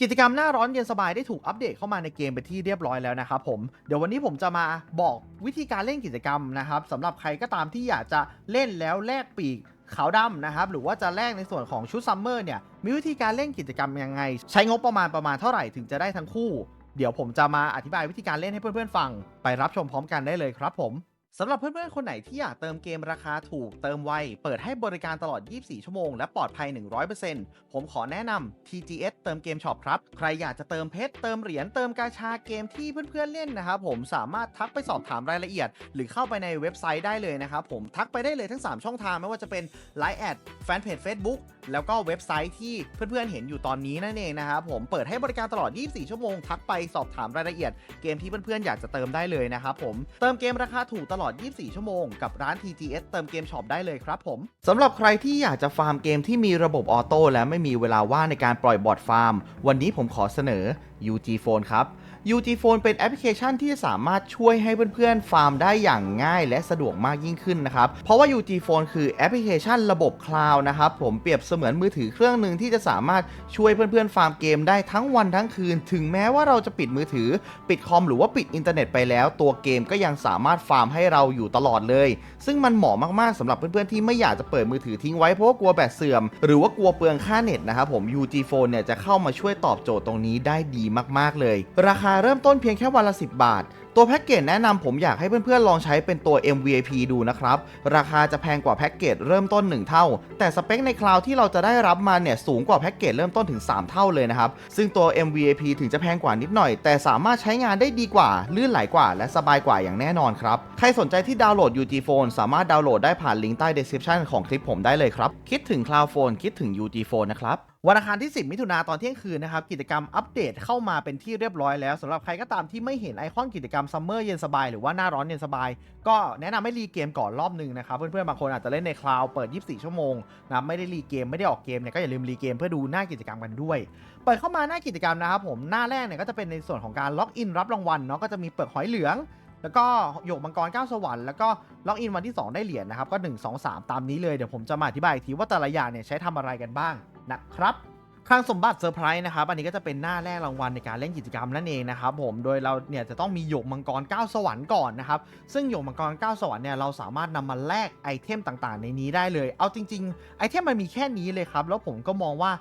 กิจกรรมหน้าร้อนเย็นสบายได้ถูกอัปเดตเข้ามาในเกมเป็นที่เรียบร้อยแล้วนะครับผมเดี๋ยววันนี้ผมจะมาบอกวิธีการเล่นกิจกรรมนะครับสำหรับใครก็ตามที่อยากจะเล่นแล้วแลกปีกขาวดำนะครับหรือว่าจะแลกในส่วนของชุดซัมเมอร์เนี่ยมีวิธีการเล่นกิจกรรมยังไง ใช้งบประมาณประมาณเท่าไหร่ถึงจะได้ทั้งคู่ เดี๋ยวผมจะมาอธิบายวิธีการเล่นให้เพื่อนๆฟัง ไปรับชมพร้อมกันได้เลยครับผม สำหรับเพื่อนๆ คนไหนที่อยากเติมเกมราคาถูกเติมไว เปิดให้บริการตลอด 24 ชั่วโมง และปลอดภัย 100%ผมขอแนะนำ TGS เติมเกมช็อปครับ ใครอยากจะเติมเพชร เติมเหรียญ เติมกาชาเกมที่เพื่อนๆ เล่นนะครับผมสามารถทักไปสอบถามรายละเอียด หรือเข้าไปในเว็บไซต์ได้เลยนะครับผมทักไปได้เลยทั้ง 3 ช่องทางไม่ว่าจะเป็น Line แอดแฟนเพจ Facebook แล้วก็เว็บไซต์ที่เพื่อนๆ เห็นอยู่ตอนนี้นั่นเองนะครับผมเปิดให้บริการตลอด 24 ชั่วโมงทักไปสอบถามรายละเอียด เกมที่เพื่อนๆ อยากจะเติมได้เลยนะครับผมเติมเกมราคาถูกตลอดอด 24 ชั่วโมง กับร้าน TGS เติมเกมช็อปได้เลยครับผมสำหรับใครที่อยากจะฟาร์มเกมที่มีระบบออโต้และไม่มีเวลาว่างในการปล่อยบอทฟาร์ม วันนี้ผมขอเสนอ UG Phone ครับ UG Phone เป็นแอปพลิเคชันที่สามารถช่วยให้เพื่อนๆ ฟาร์มได้อย่างง่ายและสะดวกมากยิ่งขึ้นนะครับ เพราะว่า UG Phone คือแอปพลิเคชันระบบคลาวด์นะครับ ผมเปรียบเสมือนมือถือเครื่องหนึ่งที่จะสามารถช่วยเพื่อนๆ ฟาร์มเกมได้ทั้งวันทั้งคืน ถึงแม้ว่าเราจะปิดมือถือ ปิดคอมหรือว่าปิดอินเทอร์เน็ตไปแล้ว ตัวเกมก็ยังสามารถฟาร์มให้เราอยู่ตลอดเลย ซึ่งมันเหมาะมากๆสำหรับเพื่อนๆที่ไม่อยากจะเปิดมือถือทิ้งไว้เพราะว่ากลัวแบตเสื่อม หรือว่ากลัวเปลืองค่าเน็ตนะครับผม UG Phone เนี่ยจะเข้ามาช่วยตอบโจทย์ตรงนี้ได้ดีมากๆเลย ราคาเริ่มต้นเพียงแค่วันละ 10 บาท ตัวแพ็กเกจแนะนำผมอยากให้เพื่อนๆลองใช้เป็นตัว MVP ดูนะครับ ราคาจะแพงกว่าแพ็กเกจเริ่มต้น 1 เท่า แต่สเปคในคลาวที่เราจะได้รับมาเนี่ยสูงกว่าแพ็กเกจเริ่มต้นถึง 3 เท่าเลยนะครับ ซึ่งตัว MVP ถึงจะแพงกว่านิดหน่อย แต่สามารถใช้งานได้ดีกว่า ลื่นไหลกว่า และสบายกว่าอย่างแน่นอนครับ ใครสนใจที่ดาวน์โหลด UG Phone สามารถดาวน์โหลดได้ผ่านลิงก์ใต้ description ของคลิปผมได้เลยครับ คิดถึง Cloud Phone คิดถึง UG Phone นะครับ วันอังคารที่ 10 มิถุนาตอนเที่ยงคืนนะครับ กิจกรรมอัปเดตเข้ามาเป็นที่เรียบร้อยแล้วสำหรับใครก็ตามที่ไม่เห็นไอคอนกิจกรรมซัมเมอร์เย็นสบาย หรือว่าหน้าร้อนเย็นสบาย ก็แนะนำให้รีเกมก่อนรอบหนึ่งนะครับ เพื่อนๆ บางคนอาจจะเล่นในคลาวเปิด 24 ชั่วโมงนะไม่ได้รีเกมไม่ได้ออกเกมเนี่ยก็อย่าลืมรีเกมเพื่อดูหน้ากิจกรรมกันด้วย เปิดเข้ามาหน้ากิจกรรมนะครับผมหน้าแรกเนี่ยก็จะเป็นในส่วนของการล็อกอินรับรางวัลเนาะก็จะมีเปลือกหอยเหลือง แล้วก็หยกมังกร9สวรรค์แล้วก็ล็อกอินวันที่ 2 ได้เหรียญนะครับ ก็ 1 2 3 ตามนี้เลย เดี๋ยวผมจะมาอธิบายอีกทีว่าแต่ละอย่างเนี่ยใช้ทำอะไรกันบ้างนะครับคลังสมบัติเซอร์ไพรส์นะครับ อันนี้ก็จะเป็นหน้าแรกรางวัลในการเล่นกิจกรรมนั่นเองนะครับผม โดยเราเนี่ยจะต้องมีหยกมังกร9สวรรค์ก่อนนะครับ ซึ่งหยกมังกร9สวรรค์เนี่ยเราสามารถนำมาแลกไอเทมต่างๆ ในนี้ได้เลย เอาจริงๆ ไอเทมมันมีแค่นี้เลยครับ แล้วผมก็มองว่า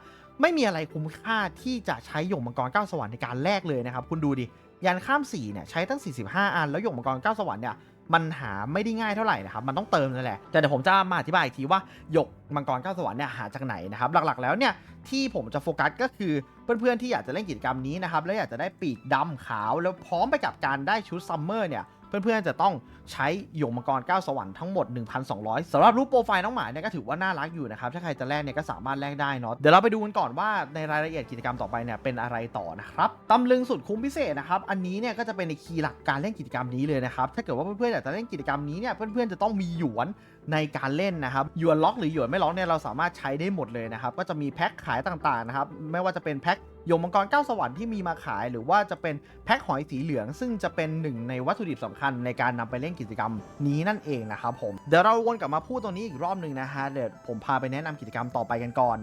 ไม่มีอะไรคุ้มค่าที่จะใช้หยกมังกร9สวรรค์ในการแลกเลยนะครับ คุณดูดิ ยานข้าม4เนี่ยใช้ตั้ง 45 อัน แล้วหยกมังกร9สวรรค์เนี่ยมันหาไม่ได้ง่ายเท่าไหร่นะครับมันต้องเติมนั่นแหละแต่เดี๋ยวผมจะมาอธิบายอีกทีว่าหยกมังกร9สวรรค์เนี่ยหาจากไหนนะครับหลักๆแล้วเนี่ยที่ผมจะโฟกัสก็คือเพื่อนๆที่อยากจะเล่นกิจกรรมนี้นะครับแล้วอยากจะได้ปีกดำขาว แล้วพร้อมไปกับการได้ชุดซัมเมอร์เนี่ย เพื่อนๆจะต้องใช้หยกมังกร9สวรรค์ทั้งหมด 1,200สำหรับรูปโปรไฟล์น้องหมาเนี่ยก็ถือว่าน่ารักอยู่นะครับ ถ้าใครจะแลกเนี่ยก็สามารถแลกได้เนาะ เดี๋ยวเราไปดูกันก่อนว่าในรายละเอียดกิจกรรมต่อไปเนี่ยเป็นอะไรต่อนะครับตำลึงสุดคุ้มพิเศษนะครับ อันนี้เนี่ยก็จะเป็นในคีย์หลักการเล่นกิจกรรมนี้เลยนะครับ ถ้าเกิดว่าเพื่อนๆอยากจะเล่นกิจกรรมนี้เนี่ยเพื่อนๆจะต้องมีหยวน ในการเล่นนะครับหยวนล็อกหรือหยวนไม่ล็อกเนี่ยเราสามารถใช้ได้หมดเลยนะครับ ก็จะมีแพ็คขายต่างๆนะครับ ไม่ว่าจะเป็นแพ็คยมมังกร9สวรรค์ที่มีมาขาย หรือว่าจะเป็นแพ็คหอยสีเหลือง ซึ่งจะเป็นหนึ่งในวัตถุดิบสำคัญในการนำไปเล่นกิจกรรมนี้นั่นเองนะครับผมเดี๋ยวเราวนกลับมาพูดตรงนี้อีกรอบหนึ่งนะฮะเดี๋ยวผมพาไปแนะนำกิจกรรมต่อไปกันก่อน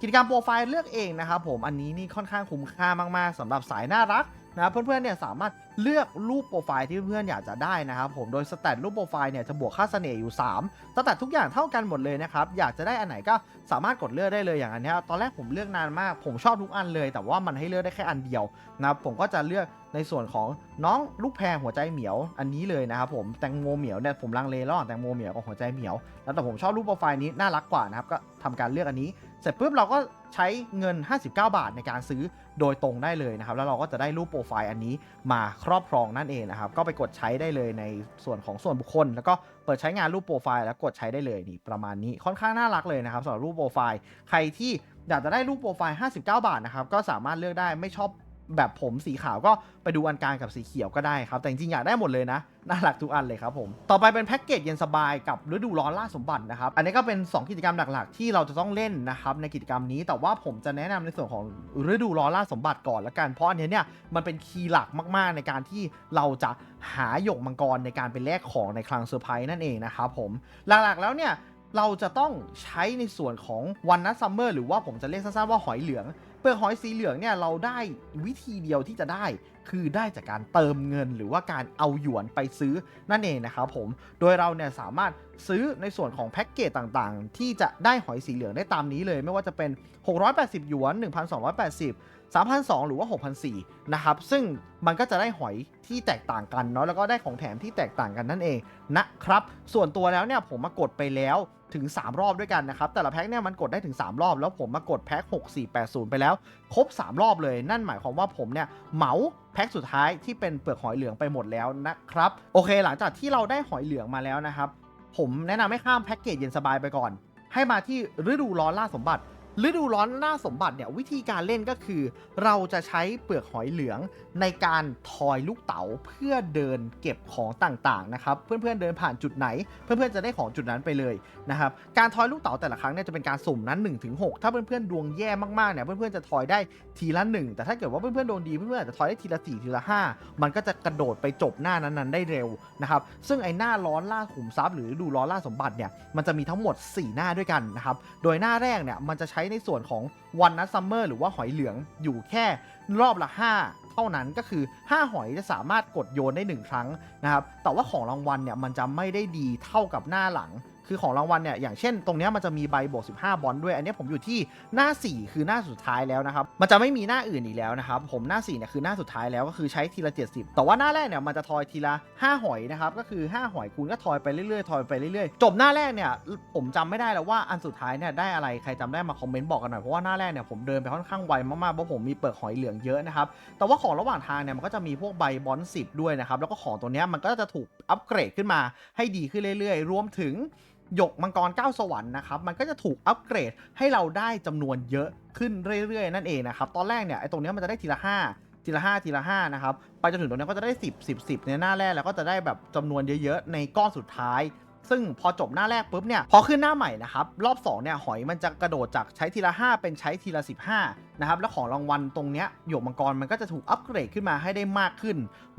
กิจกรรมโปรไฟล์เลือกเองนะครับผมอันนี้นี่ค่อนข้างคุ้มค่ามากๆสำหรับสายน่ารักนะเพื่อนๆเนี่ยสามารถเลือกรูปโปรไฟล์ที่เพื่อนๆอยากจะได้นะครับผมโดยสแตทรูปโปรไฟล์เนี่ยจะบวกค่าเสน่ห์อยู่3สแตททุกอย่างเท่ากันหมดเลยนะครับอยากจะได้อันไหนก็สามารถกดเลือกได้เลยอย่างอันนี้ตอนแรกผมเลือกนานมาก ผมชอบทุกอันเลย แต่ว่ามันให้เลือกได้แค่อันเดียวนะผมก็จะเลือก ในส่วนของน้องลูกแพรหัวใจเหมียวอันนี้เลยนะครับผมแตงโมเหมียวเนี่ยผมลังเลระหว่างแตงโมเหมียวกับหัวใจเหมียวแล้วแต่ผมชอบรูปโปรไฟล์นี้น่ารักกว่านะครับก็ทำการเลือกอันนี้ เสร็จปุ๊บเราก็ใช้เงิน 59 บาทในการซื้อโดยตรงได้เลยนะครับแล้วเราก็จะได้รูปโปรไฟล์อันนี้มาครอบครองนั่นเองนะครับก็ไปกดใช้ได้เลยในส่วนของส่วนบุคคล แล้วก็เปิดใช้งานรูปโปรไฟล์แล้วกดใช้ได้เลยนี่ประมาณนี้ค่อนข้างน่ารักเลยนะครับสำหรับรูปโปรไฟล์ใครที่อยากจะได้รูปโปรไฟล์ 59 บาทนะครับ ก็สามารถเลือกได้ไม่ชอบ แบบผมสีขาวก็ไปดูอันกลางกับสีเขียวก็ได้ครับ แต่จริงๆอยากได้หมดเลยนะ น่ารักทุกอันเลยครับผม ต่อไปเป็นแพ็กเกจเย็นสบายกับฤดูร้อนล่าสมบัตินะครับ อันนี้ก็เป็น 2 กิจกรรมหลักๆ ที่เราจะต้องเล่นนะครับในกิจกรรมนี้ แต่ว่าผมจะแนะนำในส่วนของฤดูร้อนล่าสมบัติก่อนละกัน เพราะอันนี้เนี่ยมันเป็นคีย์หลักมากๆ ในการที่เราจะหาหยกมังกรในการไปแลกของในคลังเซอร์ไพรส์นั่นเองนะครับผม หลักๆ แล้วเนี่ยเราจะต้องใช้ในส่วนของวันนัทซัมเมอร์หรือว่าผมจะเรียกสั้นๆว่าหอยเหลือง เปลือกหอยสีเหลืองเนี่ยเราได้วิธีเดียวที่จะได้คือได้จากการเติมเงินหรือว่าการเอาหยวนไปซื้อนั่นเองนะครับผม โดยเราเนี่ยสามารถซื้อในส่วนของแพ็กเกจต่างๆ ที่จะได้หอยสีเหลืองได้ตามนี้เลย ไม่ว่าจะเป็น 680 หยวน 1,280 3,200 หรือว่า 6,400 นะครับ ซึ่งมันก็จะได้หอยที่แตกต่างกันเนาะแล้วก็ได้ของแถมที่แตกต่างกันนั่นเองนะครับ ส่วนตัวแล้วเนี่ยผมมากดไปแล้วถึง 3 รอบด้วยกันนะครับ แต่ละแพ็คเนี่ยมันกดได้ถึง 3 รอบ แล้วผมมากดแพ็ค6480 ไปแล้ว ครบ 3 รอบเลย นั่นหมายความว่าผมเนี่ยเหมาแพ็คสุดท้ายที่เป็นเปลือกหอยเหลืองไปหมดแล้วนะครับโอเค หลังจากที่เราได้หอยเหลืองมาแล้วนะครับผมแนะนำให้ข้ามแพ็กเกจเย็นสบายไปก่อน ให้มาที่ฤดูร้อนล่าสมบัติ ฤดูร้อนล่าสมบัติเนี่ยวิธีการเล่นก็คือ เราจะใช้เปลือกหอยเหลืองในการทอยลูกเต๋าเพื่อเดินเก็บของต่างๆนะครับเพื่อนๆเดินผ่านจุดไหน เพื่อนๆจะได้ของจุดนั้นไปเลยนะครับการทอยลูกเต๋าแต่ละครั้งเนี่ยจะเป็นการสุ่มนั้น1นถึงหถ้าเพื่อนๆดวงแย่มากๆเนี่ยเพื่อนๆจะทอยได้ทีละ 1 แต่ถ้าเกิดว่าเพื่อนๆดวงดีเพื่อนๆอาจจะทอยได้ทีละ4ทีละ 5 มันก็จะกระโดดไปจบหน้านั้นๆได้เร็วนะครับซึ่งไอ้หน้าร้อนล่าขุมทรัพย์หรือฤดูร้อนล่าสมบัติเนี่ยมันจะมีทั้งหมด 4 หน้าด้วยกันนะครับโดยหน้าแรกเนี่ยมันจะใช้ในส่วนของวันนัทซัมเมอร์หรือว่าหอยเหลืองอยู่แค่รอบละ 5 เท่านั้นก็คือ 5 หอยจะสามารถกดโยนได้ 1 ครั้งนะครับ แต่ว่าของรางวัลเนี่ยมันจะไม่ได้ดีเท่ากับหน้าหลัง คือของรางวัลเนี่ยอย่างเช่นตรงนี้มันจะมีใบบวก15 บอลด้วย อันนี้ผมอยู่ที่หน้า 4 คือหน้าสุดท้ายแล้วนะครับ มันจะไม่มีหน้าอื่นอีกแล้วนะครับ ผมหน้า4เนี่ยคือหน้าสุดท้ายแล้วก็คือใช้ทีละ 70 แต่ว่าหน้าแรกเนี่ยมันจะทอยทีละ 5 หอยนะครับ ก็คือ 5 หอยคุณก็ทอยไปเรื่อยๆ ทอยไปเรื่อยๆ จบหน้าแรกเนี่ยผมจำไม่ได้แล้วว่าอันสุดท้ายเนี่ยได้อะไร ใครจำได้มาคอมเมนต์บอกกันหน่อย เพราะว่าหน้าแรกเนี่ยผมเดินไปค่อนข้างไวมากๆ เพราะผมมีเปลือกหอยเหลืองเยอะนะครับ แต่ว่าของระหว่างทางเนี่ยมันก็จะมีพวกใบบอลสิบด้วยนะครับ แล้วก็ของตัวเนี้ยมันก็จะถูกอัปเกรดขึ้นมาให้ดีขึ้นเรื่อย ๆ รวมถึง หยกมังกรก้าสวรรค์นะครับ มันก็จะถูกอัปเกรดให้เราได้จำนวนเยอะขึ้นเรื่อยๆ นั่นเองนะครับ ตอนแรกเนี่ยไอ้ตรงนี้มันจะได้ทีละ 5 ทีละ 5 ทีละ 5 นะครับ ไปจนถึงตรงนี้ก็จะได้ 10 10 10 ในหน้าแรกแล้วก็จะได้แบบจำนวนเยอะๆ ในก้อนสุดท้าย ซึ่งพอจบหน้าแรกปุ๊บเนี่ยพอขึ้นหน้าใหม่นะครับรอบ2เนี่ยหอยมันจะกระโดดจากใช้ทีละ 5 เป็นใช้ทีละ 15นะครับแล้วของรางวัลตรงเนี้ยหยกมังกรมันก็จะถูกอัปเกรดขึ้นมาให้ได้มากขึ้น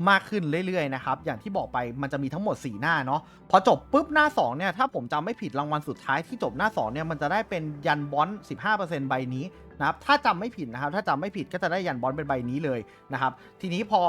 มากขึ้นเรื่อยๆนะครับอย่างที่บอกไปมันจะมีทั้งหมด 4 หน้าเนาะพอจบปุ๊บหน้า2เนี่ยถ้าผมจำไม่ผิดรางวัลสุดท้ายที่จบหน้า2เนี่ยมันจะได้เป็นยันบอล15%ใบนี้ นะครับถ้าจำไม่ผิดนะครับถ้าจำไม่ผิดก็จะได้ยันบอลเป็นใบนี้เลยนะครับทีนี้พอ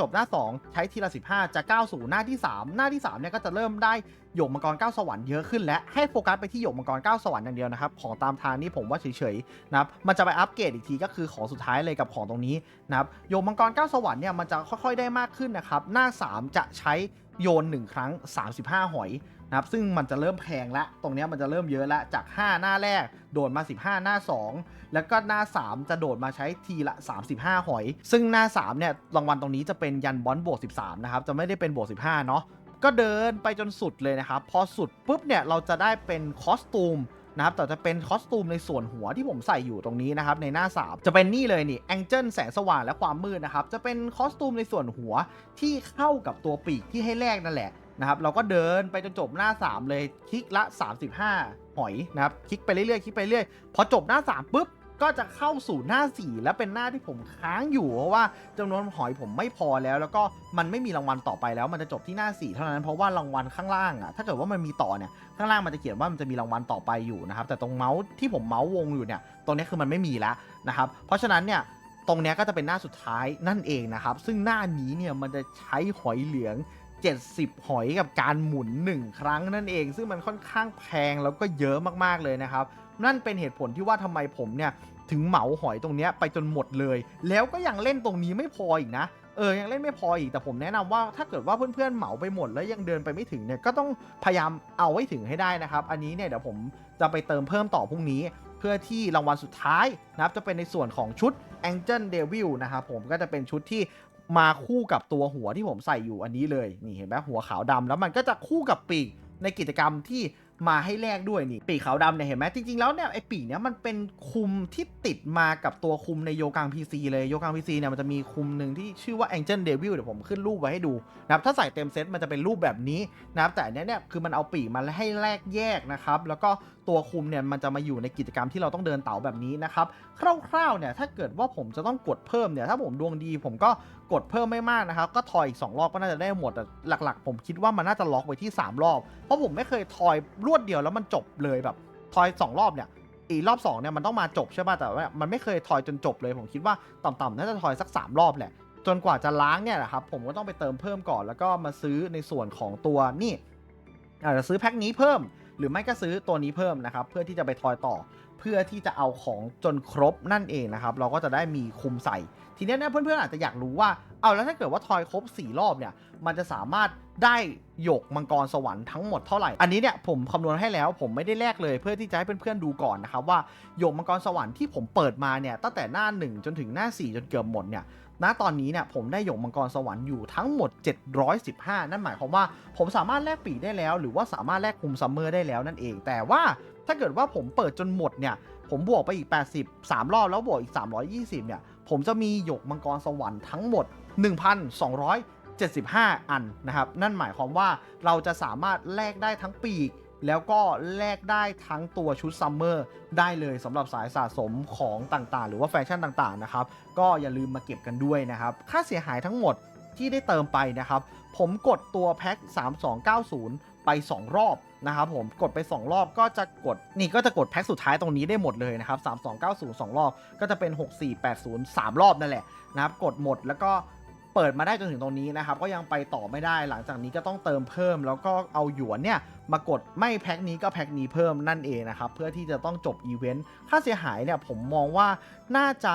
จบหน้า 2 ใช้ทีละ 15 จะก้าวสู่หน้าที่ 3 หน้าที่3เนี่ยก็จะเริ่มได้หยกมังกร9สวรรค์เยอะขึ้นและให้โฟกัสไปที่หยกมังกร9สวรรค์อย่างเดียวนะครับของตามทางนี่ผมว่าเฉยๆนะครับมันจะไปอัปเกรดอีกทีก็คือของสุดท้ายเลยกับของตรงนี้นะครับโยมมังกร9สวรรค์เนี่ยมันจะค่อยๆได้มากขึ้นนะครับหน้า 3 จะใช้โยน 1 ครั้ง 35 หอย นะครับซึ่งมันจะเริ่มแพงละ ตรงนี้มันจะเริ่มเยอะละ จาก 5 หน้าแรก โดดมา 15 หน้า 2 แล้วก็หน้า 3 จะโดดมาใช้ทีละ 35 หอย ซึ่งหน้า 3 เนี่ย รางวัลตรงนี้จะเป็นยันบอลบวก 13 นะครับ จะไม่ได้เป็นบวก 15 เนาะ ก็เดินไปจนสุดเลยนะครับ พอสุดปุ๊บเนี่ย เราจะได้เป็นคอสตูมนะครับแต่จะเป็นคอสตูมในส่วนหัวที่ผมใส่อยู่ตรงนี้นะครับในหน้า3จะเป็นนี่เลยนี่แองเจิลแสงสว่างและความมืดนะครับจะเป็นคอสตูมในส่วนหัวที่เข้ากับตัวปีกที่ให้แลกนั่นแหละ นะครับเราก็เดินไปจนจบหน้า 3 เลยคลิกละ 35 หอยนะครับคลิกไปเรื่อยๆคลิกไปเรื่อยพอจบหน้า 3ปุ๊บก็จะเข้าสู่หน้า 4 และเป็นหน้าที่ผมค้างอยู่เพราะว่าจำนวนหอยผมไม่พอแล้ว แล้วก็มันไม่มีรางวัลต่อไปแล้ว มันจะจบที่หน้า 4 เท่านั้นเพราะว่ารางวัลข้างล่างอะถ้าเกิดว่ามันมีต่อเนี่ยข้างล่างมันจะเขียนว่ามันจะมีรางวัลต่อไปอยู่นะครับแต่ตรงเมาส์ที่ผมเมาส์วงอยู่เนี่ยตรงนี้คือมันไม่มีแล้วนะครับเพราะฉะนั้นเนี่ยตรงนี้ก็จะเป็นหน้าสุดท้ายนั่นเองนะครับซึ่งหน้านี้เนี่ยมันจะใช้หอยเหลือง 70 หอยกับการหมุน 1 ครั้งนั่นเอง ซึ่งมันค่อนข้างแพงแล้วก็เยอะมากๆเลยนะครับ นั่นเป็นเหตุผลที่ว่าทำไมผมเนี่ยถึงเหมาหอยตรงนี้ไปจนหมดเลย แล้วก็ยังเล่นตรงนี้ไม่พออีกนะเออ ยังเล่นไม่พออีก แต่ผมแนะนำว่าถ้าเกิดว่าเพื่อนๆ เหมาไปหมดแล้วยังเดินไปไม่ถึงเนี่ย ก็ต้องพยายามเอาไว้ถึงให้ได้นะครับ อันนี้เนี่ยเดี๋ยวผมจะไปเติมเพิ่มต่อพรุ่งนี้ เพื่อที่รางวัลสุดท้ายนะครับ จะเป็นในส่วนของชุด Angel Devil นะครับผมก็จะเป็นชุดที่ มาคู่กับตัวหัวที่ผมใส่อยู่อันนี้เลยนี่เห็นไหมหัวขาวดำแล้วมันก็จะคู่กับปีกในกิจกรรมที่ มาให้แลกด้วยนี่ปีกขาวดำเนี่ยเห็นไหมจริงๆแล้วเนี่ยไอปีกเนี่ยมันเป็นคุมที่ติดมากับตัวคุมในโยกัง PC เลยโยกัง PC เนี่ยมันจะมีคุมหนึ่งที่ชื่อว่า Angel Devil เดี๋ยวผมขึ้นรูปไว้ให้ดูนะครับถ้าใส่เต็มเซตมันจะเป็นรูปแบบนี้นะครับแต่อันเนี้ยเนี่ยคือมันเอาปีกมาให้แลกแยกนะครับแล้วก็ตัวคุมเนี่ยมันจะมาอยู่ในกิจกรรมที่เราต้องเดินเต๋าแบบนี้นะครับคร่าวๆเนี่ยถ้าเกิดว่าผมจะต้องกดเพิ่มเนี่ยถ้าผมดวงดีผมก็กดเพิ่มไม่มากนะครับก็ทอยอีก 2 รอบก็น่าจะได้หมดแต่หลัก ๆ ผมคิดว่ามันน่าจะล็อกไว้ที่ 3 รอบ เพราะผมไม่เคยทอยรวดเดียวแล้วมันจบเลยแบบทอย2รอบเนี่ยอีรอบ2เนี่ยมันต้องมาจบใช่ป่ะแต่ว่ามันไม่เคยทอยจนจบเลย ผมคิดว่าต่ำๆน่าจะทอยสัก 3 รอบแหละ จนกว่าจะล้างเนี่ยนะครับ ผมก็ต้องไปเติมเพิ่มก่อน แล้วก็มาซื้อในส่วนของตัวนี่อาจจะซื้อแพ็คนี้เพิ่ม หรือไม่ก็ซื้อตัวนี้เพิ่มนะครับ เพื่อที่จะไปทอยต่อ เพื่อที่จะเอาของจนครบนั่นเองนะครับ เราก็จะได้มีคุมใส่ ทีนี้เนี่ยเพื่อนๆอาจจะอยากรู้ว่าเอาแล้วถ้าเกิดว่าทอยครบ 4 รอบเนี่ย มันจะสามารถ ได้หยกมังกรสวรรค์ทั้งหมดเท่าไหร่ อันนี้เนี่ยผมคำนวณให้แล้วผมไม่ได้แลกเลยเพื่อที่จะให้เพื่อนๆดูก่อนนะครับว่าหยกมังกรสวรรค์ที่ผมเปิดมาเนี่ยตั้งแต่หน้า 1 จนถึงหน้า 4 จนเกือบหมดเนี่ยณตอนนี้เนี่ยผมได้หยกมังกรสวรรค์อยู่ทั้งหมด 715 นั่นหมายความว่าผมสามารถแลกปีได้แล้ว หรือว่าสามารถแลกคุมซัมเมอร์ได้แล้วนั่นเอง แต่ว่าถ้าเกิดว่าผมเปิดจนหมดเนี่ยผมบวกไปอีก 80 3 รอบแล้วบวกอีก 320เนี่ยผมจะมีหยกมังกรสวรรค์ทั้งหมด 75 อันนะครับ นั่นหมายความว่าเราจะสามารถแลกได้ทั้งปีก แล้วก็แลกได้ทั้งตัวชุดซัมเมอร์ได้เลยสำหรับสายสะสมของต่างๆ หรือว่าแฟชั่นต่างๆนะครับ ก็อย่าลืมมาเก็บกันด้วยนะครับ ค่าเสียหายทั้งหมดที่ได้เติมไปนะครับ ผมกดตัวแพ็ค3290 ไป 2 รอบนะครับผมกดไป 2 รอบก็จะกดนี่ก็จะกดแพ็คสุดท้ายตรงนี้ได้หมดเลยนะครับ3290 2 รอบก็จะเป็น 6480 3 รอบนั่นแหละนะครับ กดหมดแล้วก็ เปิดมาได้จนถึงตรงนี้นะครับก็ยังไปต่อไม่ได้ หลังจากนี้ก็ต้องเติมเพิ่ม แล้วก็เอาหยวนเนี่ยมากดไม่แพ็คนี้ก็แพ็คนี้เพิ่มนั่นเองนะครับเพื่อที่จะต้องจบอีเวนต์ค่าเสียหายเนี่ยผมมองว่าน่าจะ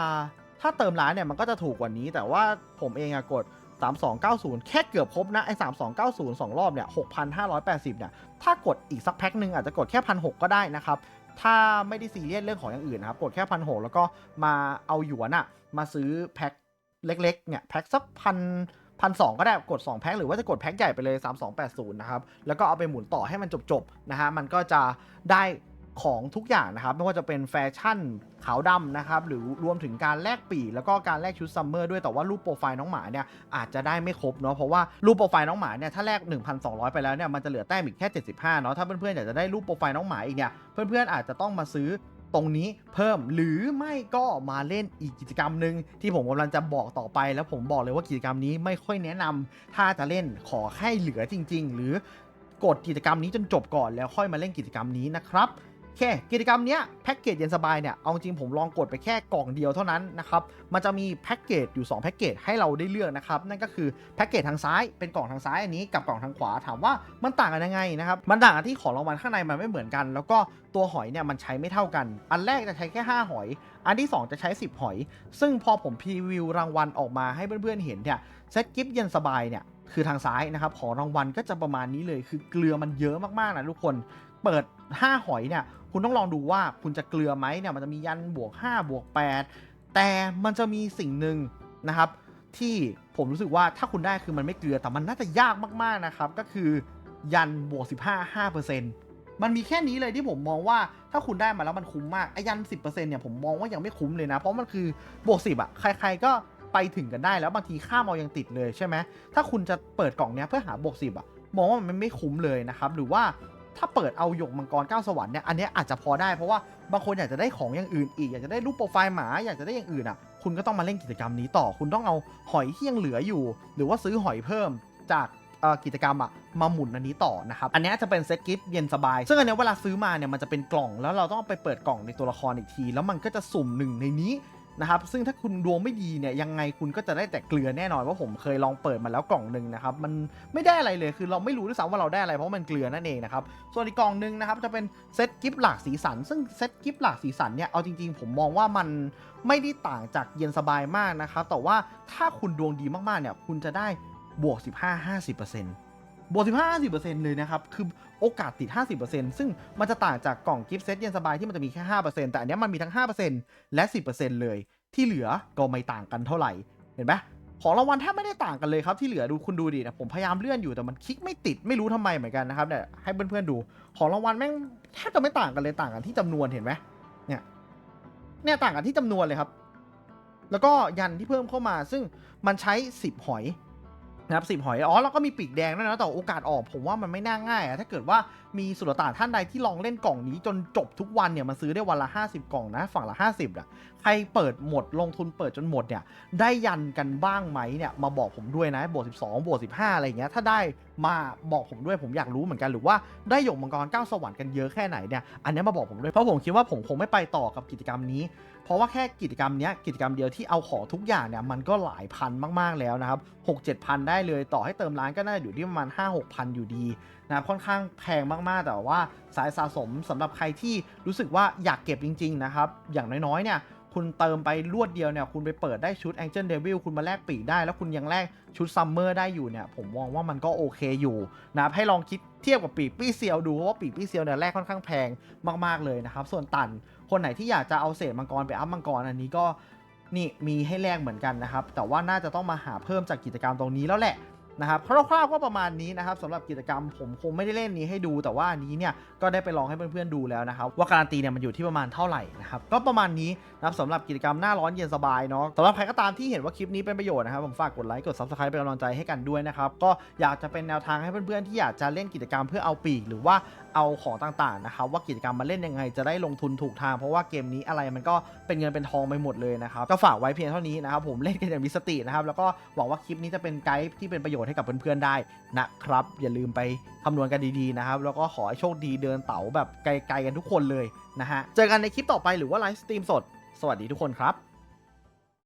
ถ้าเติมร้านเนี่ยมันก็จะถูกกว่านี้ แต่ว่าผมเองอะกด 3290 แค่เกือบครบนะไอ้3290 2 รอบเนี่ย6,580เนี่ยถ้ากดอีกสักแพ็คหนึ่งอาจจะกดแค่พันหก็ได้นะครับถ้าไม่ได้ซีเรียสเรื่องของอย่างอื่นนะครับ กดแค่พันหแล้วก็มาเอาหยวนอะมาซื้อแพ็ค เล็กๆเนี่ยแพ็คสักพันพันสก็ได้กด 2 แพ็คหรือว่าจะกดแพ็คใหญ่ไปเลย 3280 นะครับ แล้วก็เอาไปหมุนต่อให้มันจบๆนะฮะมันก็จะได้ของทุกอย่างนะครับ ไม่ว่าจะเป็นแฟชั่นขาวดำนะครับ หรือรวมถึงการแลกปีแล้วก็การแลกชุดซัมเมอร์ด้วยแต่ว่ารูปโปรไฟล์น้องหมาเนี่ยอาจจะได้ไม่ครบเนาะเพราะว่ารูปโปรไฟล์น้องหมาเนี่ยถ้าแลก 1,200 ไปแล้วเนี่ยมันจะเหลือแต้มอีกแค่ 75 เนาะถ้าเพื่อนๆอยากจะได้รูปโปรไฟล์น้องหมาอีกเนี่ยเพื่อนๆอาจจะต้องมาซื้อ ตรงนี้เพิ่มหรือไม่ก็มาเล่นอีกกิจกรรมหนึ่งที่ผมกำลังจะบอกต่อไปแล้วผมบอกเลยว่ากิจกรรมนี้ไม่ค่อยแนะนำถ้าจะเล่นขอให้เหลือจริง ๆ หรือกดกิจกรรมนี้จนจบก่อนแล้วค่อยมาเล่นกิจกรรมนี้นะครับ เค กิจกรรมเนี้ยแพ็กเกจเย็นสบายเนี่ย เอาจริงผมลองกดไปแค่กล่องเดียวเท่านั้นนะครับ มันจะมีแพ็กเกจอยู่2แพ็กเกจให้เราได้เลือกนะครับ นั่นก็คือแพ็กเกจทางซ้ายเป็นกล่องทางซ้ายอันนี้กับกล่องทางขวาถามว่ามันต่างกันยังไงนะครับ มันต่างกันที่ของรางวัลข้างในมันไม่เหมือนกัน แล้วก็ตัวหอยเนี่ยมันใช้ไม่เท่ากัน อันแรกจะใช้แค่ 5 หอย อันที่ 2 จะใช้ 10 หอย ซึ่งพอผมพรีวิวรางวัลออกมาให้เพื่อนๆเห็นเนี่ยเซตกิฟต์เย็นสบายเนี่ยคือทางซ้ายนะครับ ของรางวัลก็จะประมาณนี้เลย คือเกลือมันเยอะมากๆนะทุกคน เปิด 5 หอยเนี่ย คุณต้องลองดูว่าคุณจะเกลือไหมเนี่ย มันจะมียันบวก 5 บวก 8 แต่มันจะมีสิ่งหนึ่งนะครับ ที่ผมรู้สึกว่าถ้าคุณได้คือมันไม่เกลือ แต่มันน่าจะยากมากๆนะครับ ก็คือยันบวก 15 5%มันมีแค่นี้เลยที่ผมมองว่าถ้าคุณได้มาแล้วมันคุ้มมากไอ้ยัน 10%เนี่ยผมมองว่ายังไม่คุ้มเลยนะ เพราะมันคือบวก 10อะใคร ๆ ก็ไปถึงกันได้แล้วบางทีค่ามายังติดเลยใช่ไหมถ้าคุณจะเปิดกล่องเนี้ยเพื่อหาบวก10อะมองว่ามันไม่คุ้มเลยนะครับ หรือว่า ถ้าเปิดเอาหยกมังกรเก้าสวรรค์เนี่ยอันนี้อาจจะพอได้เพราะว่าบางคนอยากจะได้ของอย่างอื่นอีก อยากจะได้รูปโปรไฟล์หมาอยากจะได้อย่างอื่นอะคุณก็ต้องมาเล่นกิจกรรมนี้ต่อ คุณต้องเอาหอยที่ยังเหลืออยู่ หรือว่าซื้อหอยเพิ่มจากกิจกรรมอะมาหมุนอันนี้ต่อนะครับ อันนี้จะเป็นเซ็ตกิฟต์เย็นสบาย ซึ่งอันนี้เวลาซื้อมาเนี่ยมันจะเป็นกล่องแล้วเราต้องไปเปิดกล่องในตัวละครอีกที แล้วมันก็จะสุ่มหนึ่งในนี้ นะครับซึ่งถ้าคุณดวงไม่ดีเนี่ยยังไงคุณก็จะได้แต่เกลือแน่นอนว่าผมเคยลองเปิดมาแล้วกล่องหนึ่งนะครับมันไม่ได้อะไรเลยคือเราไม่รู้ด้วยซ้ำว่าเราได้อะไรเพราะมันเกลือนั่นเองนะครับส่วนอีกกล่องหนึ่งนะครับจะเป็นเซตกิฟต์หลากสีสัน ซึ่งเซตกิฟต์หลากสีสันเนี่ยเอาจริงๆ ผมมองว่ามันไม่ได้ต่างจากเย็นสบายมากนะครับแต่ว่าถ้าคุณดวงดีมากๆเนี่ยคุณจะได้บวก 15-50% บวก15-50%เลยนะครับ คือโอกาสติด 50%ซึ่งมันจะต่างจากกล่องกิฟต์เซตเย็นสบายที่มันจะมีแค่ 5%แต่อันนี้มันมีทั้ง 5%และ 10%เลย ที่เหลือก็ไม่ต่างกันเท่าไหร่ เห็นไหมของรางวัลแทบไม่ได้ต่างกันเลยครับ ที่เหลือดูคุณดูดินะผมพยายามเลื่อนอยู่แต่มันคลิกไม่ติดไม่รู้ทำไมเหมือนกันนะครับเนี่ยให้เพื่อนๆดู ของรางวัลแม่งแทบจะไม่ต่างกันเลยต่างกันที่จำนวนเห็นไหมเนี่ยเนี่ยต่างกันที่จำนวนเลยครับ แล้วก็ยันที่เพิ่มเข้ามาซึ่งมันใช้ 10 หอย นะครับสิบหอย อ๋อ แล้วก็มีปีกแดงด้วยนะ แต่โอกาสออกผมว่ามันไม่น่าง่ายอะถ้าเกิดว่ามีสุลต่านท่านใดที่ลองเล่นกล่องนี้จนจบทุกวันเนี่ยมันซื้อได้วันละ 50 กล่องนะฝั่งละ 50อะใครเปิดหมดลงทุนเปิดจนหมดเนี่ยได้ยันกันบ้างไหมเนี่ยมาบอกผมด้วยนะบวก12บวก15 อะไรอย่างเงี้ยถ้าได้มาบอกผมด้วยผมอยากรู้เหมือนกันหรือว่าได้หยกมังกรก้าวสวรรค์กันเยอะแค่ไหนเนี่ยอันนี้มาบอกผมด้วยเพราะผมคิดว่าผมคงไม่ไปต่อกับกิจกรรมนี้ เพราะว่าแค่กิจกรรมเนี้ยกิจกรรมเดียวที่เอาของทุกอย่างเนี่ยมันก็หลายพันมากๆแล้วนะครับ6 7พันได้เลยต่อให้เติมร้านก็น่าจะอยู่ที่ประมาณ5 6พันอยู่ดี นะค่อนข้างแพงมากๆ แต่ว่าสายสะสมสำหรับใครที่รู้สึกว่าอยากเก็บจริง ๆ นะครับ อย่างน้อยๆ เนี่ยคุณเติมไปรวดเดียวเนี่ยคุณไปเปิดได้ชุด Angel Devil คุณมาแลกปีกได้ แล้วคุณยังแลกชุดซัมเมอร์ได้อยู่เนี่ย ผมมองว่ามันก็โอเคอยู่นะครับให้ลองคิดเทียบกับปีกปี้เซียวดูเพราะว่าปีกปี้เซียวเนี่ยแลกค่อนข้างแพงมากๆเลยนะครับ ส่วนตันคนไหนที่อยากจะเอาเศษมังกรไปอัพมังกรอันนี้ก็นี่มีให้แลกเหมือนกันนะครับ แต่ว่าน่าจะต้องมาหาเพิ่มจากกิจกรรมตรงนี้แล้วแหละ นะครับคร่าวๆก็ประมาณนี้นะครับสำหรับกิจกรรมผมคงไม่ได้เล่นนี้ให้ดู แต่ว่านี้เนี่ยก็ได้ไปลองให้เพื่อนๆดูแล้วนะครับว่าการันตีเนี่ยมันอยู่ที่ประมาณเท่าไหร่นะครับก็ประมาณนี้นะครับสำหรับกิจกรรมหน้าร้อนเย็นสบายเนาะสำหรับใครก็ตามที่เห็นว่าคลิปนี้เป็นประโยชน์นะครับผมฝากกดไลค์กด subscribe เป็นกำลังใจให้กันด้วยนะครับก็อยากจะเป็นแนวทางให้เพื่อนๆที่อยากจะเล่นกิจกรรมเพื่อเอาปีก หรือว่าเอาของต่างๆนะครับว่ากิจกรรมมาเล่นยังไงจะได้ลงทุนถูกทาง เพราะว่าเกมนี้อะไรมันก็เป็นเงินเป็นทองไปหมดเลยนะครับก็ฝากไว้เพียงเท่านี้นะครับผมเล่นกันอย่างมีสตินะครับแล้วก็หวังว่าคลิปนี้จะเป็นไกด์ที่เป็นประโยชน์ให้กับเพื่อนๆได้นะครับ อย่าลืมไปคำนวณกันดีๆนะครับ แล้วก็ขอให้โชคดีเดินเต๋าแบบไกลๆกันทุกคนเลยนะฮะ เจอกันในคลิปต่อไปหรือว่าไลฟ์สตรีมสด สวัสดีทุกคนครับ